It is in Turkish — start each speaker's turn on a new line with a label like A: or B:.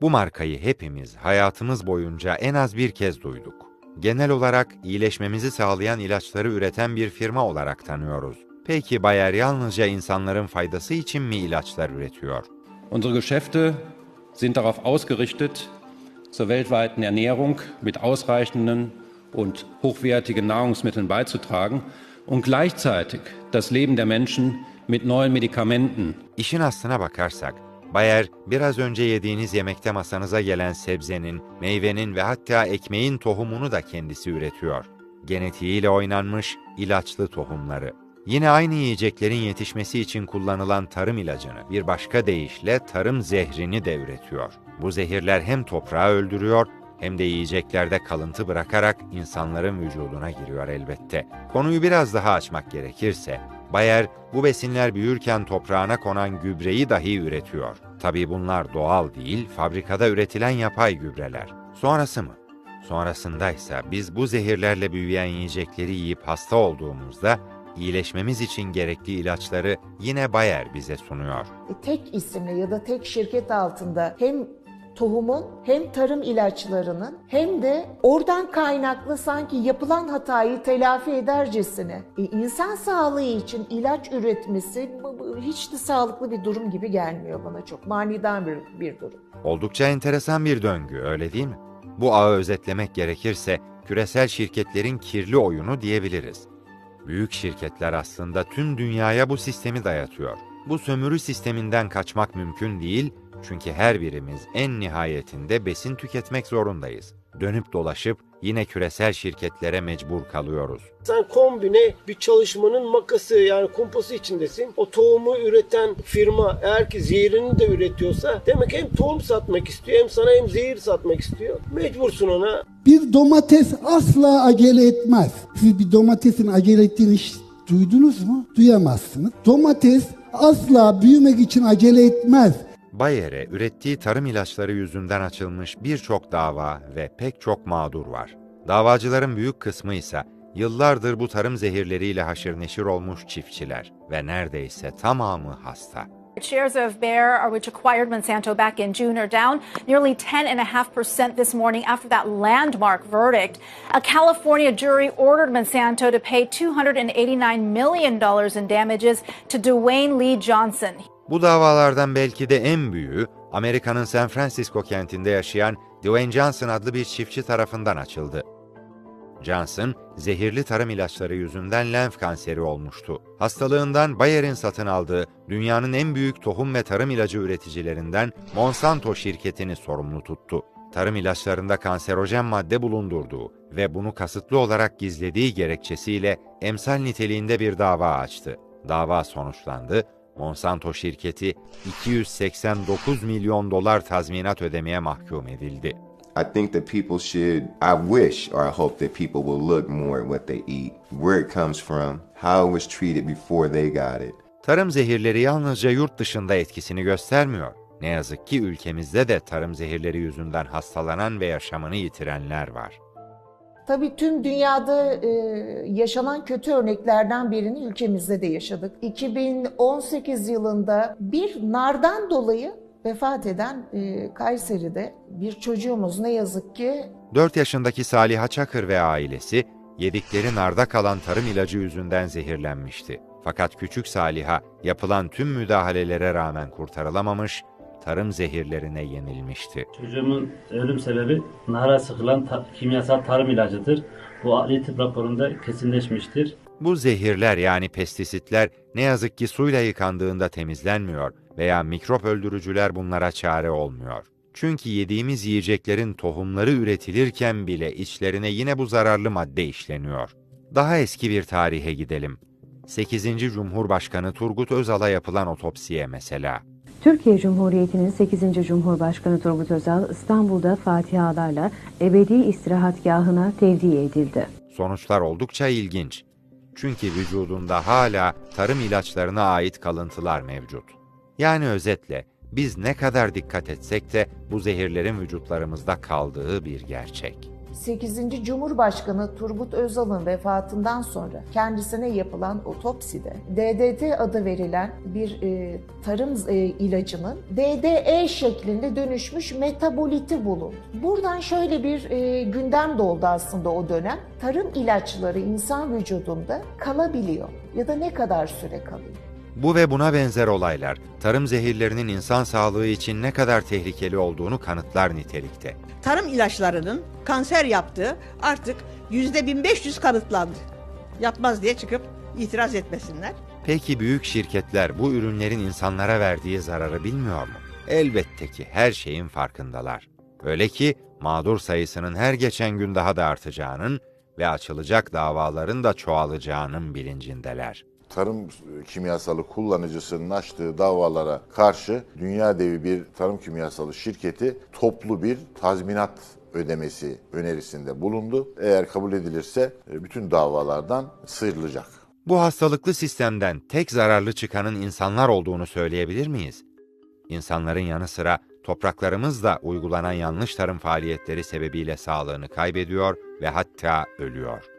A: Bu markayı hepimiz hayatımız boyunca en az bir kez duyduk. Genel olarak iyileşmemizi sağlayan ilaçları üreten bir firma olarak tanıyoruz. Peki Bayer yalnızca insanların faydası için mi ilaçlar üretiyor?
B: Unsere Geschäfte sind darauf ausgerichtet, zur weltweiten Ernährung mit ausreichenden und hochwertigen Nahrungsmitteln beizutragen und gleichzeitig das Leben der Menschen mit neuen Medikamenten
A: İşin aslına bakarsak, Bayer biraz önce yediğiniz yemekte masanıza gelen sebzenin, meyvenin ve hatta ekmeğin tohumunu da kendisi üretiyor. Genetiğiyle oynanmış ilaçlı tohumları. Yine aynı yiyeceklerin yetişmesi için kullanılan tarım ilacını, bir başka deyişle tarım zehrini de üretiyor. Bu zehirler hem toprağı öldürüyor hem de yiyeceklerde kalıntı bırakarak insanların vücuduna giriyor elbette. Konuyu biraz daha açmak gerekirse, Bayer bu besinler büyürken toprağına konan gübreyi dahi üretiyor. Tabii bunlar doğal değil, fabrikada üretilen yapay gübreler. Sonrası mı? Sonrasındaysa biz bu zehirlerle büyüyen yiyecekleri yiyip hasta olduğumuzda iyileşmemiz için gerekli ilaçları yine Bayer bize sunuyor.
C: E, tek isimle ya da tek şirket altında hem tohumun hem tarım ilaçlarının hem de oradan kaynaklı sanki yapılan hatayı telafi edercesine e, insan sağlığı için ilaç üretmesi hiç de sağlıklı bir durum gibi gelmiyor bana çok manidar bir, bir durum.
A: Oldukça enteresan bir döngü, öyle değil mi? Bu ağı özetlemek gerekirse küresel şirketlerin kirli oyunu diyebiliriz. Büyük şirketler aslında tüm dünyaya bu sistemi dayatıyor. Bu sömürü sisteminden kaçmak mümkün değil çünkü her birimiz en nihayetinde besin tüketmek zorundayız. Dönüp dolaşıp yine küresel şirketlere mecbur kalıyoruz.
D: Sen kombine bir çalışmanın makası yani kumpası içindesin. O tohumu üreten firma eğer ki zehirini de üretiyorsa demek hem tohum satmak istiyor hem sana hem zehir satmak istiyor. Mecbursun ona.
E: Bir domates asla acele etmez. Siz bir domatesin acele ettiğini hiç duydunuz mu? Duyamazsınız. Domates asla büyümek için acele etmez.
A: Bayer'e ürettiği tarım ilaçları yüzünden açılmış birçok dava ve pek çok mağdur var. Davacıların büyük kısmı ise yıllardır bu tarım zehirleriyle haşır neşir olmuş çiftçiler ve neredeyse tamamı hasta.
F: Shares of Bayer, uh, which acquired Monsanto back in June, are down nearly 10.5% this morning after that landmark verdict. A California jury ordered Monsanto to pay $289 million in damages to Dwayne Lee Johnson.
A: Bu davalardan belki de en büyüğü Amerika'nın San Francisco kentinde yaşayan Dwayne Johnson adlı bir çiftçi tarafından açıldı. Johnson, zehirli tarım ilaçları yüzünden lenf kanseri olmuştu. Hastalığından Bayer'in satın aldığı dünyanın en büyük tohum ve tarım ilacı üreticilerinden Monsanto şirketini sorumlu tuttu. Tarım ilaçlarında kanserojen madde bulundurduğu ve bunu kasıtlı olarak gizlediği gerekçesiyle emsal niteliğinde bir dava açtı. Dava sonuçlandı Monsanto şirketi 289 milyon dolar tazminat ödemeye mahkum edildi.
G: I think that people should, I wish or I hope that people will look more at what they eat, where it comes from, how it was treated before they got it.
A: Tarım zehirleri yalnızca yurt dışında etkisini göstermiyor. Ne yazık ki ülkemizde de tarım zehirleri yüzünden hastalanan ve yaşamını yitirenler var.
C: Tabii tüm dünyada e, yaşanan kötü örneklerden birini ülkemizde de yaşadık. 2018 yılında bir nardan dolayı vefat eden e, Kayseri'de bir çocuğumuz ne yazık ki
A: 4 yaşındaki Saliha Çakır ve ailesi yedikleri narda kalan tarım ilacı yüzünden zehirlenmişti. Fakat küçük Saliha yapılan tüm müdahalelere rağmen kurtarılamamış, tarım zehirlerine yenilmişti.
H: Çocuğumun ölüm sebebi nara sıkılan ta- kimyasal tarım ilacıdır. Bu adli tıp raporunda kesinleşmiştir.
A: Bu zehirler yani pestisitler ne yazık ki suyla yıkandığında temizlenmiyor veya mikrop öldürücüler bunlara çare olmuyor. Çünkü yediğimiz yiyeceklerin tohumları üretilirken bile içlerine yine bu zararlı madde işleniyor. Daha eski bir tarihe gidelim. 8. Cumhurbaşkanı Turgut Özal'a yapılan otopsiye mesela.
I: Türkiye Cumhuriyeti'nin 8. Cumhurbaşkanı Turgut Özal İstanbul'da fatihalarla ebedi istirahatgahına tevdi edildi.
A: Sonuçlar oldukça ilginç. Çünkü vücudunda hala tarım ilaçlarına ait kalıntılar mevcut. Yani özetle biz ne kadar dikkat etsek de bu zehirlerin vücutlarımızda kaldığı bir gerçek.
C: 8. Cumhurbaşkanı Turgut Özal'ın vefatından sonra kendisine yapılan otopside DDT adı verilen bir e, tarım e, ilacının DDE şeklinde dönüşmüş metaboliti bulundu. Buradan şöyle bir e, gündem doğdu aslında o dönem. Tarım ilaçları insan vücudunda kalabiliyor ya da ne kadar süre kalıyor?
A: Bu ve buna benzer olaylar, tarım zehirlerinin insan sağlığı için ne kadar tehlikeli olduğunu kanıtlar nitelikte.
J: tarım ilaçlarının kanser yaptığı artık yüzde 1500 kanıtlandı. Yapmaz diye çıkıp itiraz etmesinler.
A: Peki büyük şirketler bu ürünlerin insanlara verdiği zararı bilmiyor mu? Elbette ki her şeyin farkındalar. Öyle ki mağdur sayısının her geçen gün daha da artacağının ve açılacak davaların da çoğalacağının bilincindeler.
K: Tarım kimyasalı kullanıcısının açtığı davalara karşı dünya devi bir tarım kimyasalı şirketi toplu bir tazminat ödemesi önerisinde bulundu. Eğer kabul edilirse e, bütün davalardan sıyrılacak.
A: Bu hastalıklı sistemden tek zararlı çıkanın insanlar olduğunu söyleyebilir miyiz? İnsanların yanı sıra topraklarımız da uygulanan yanlış tarım faaliyetleri sebebiyle sağlığını kaybediyor ve hatta ölüyor.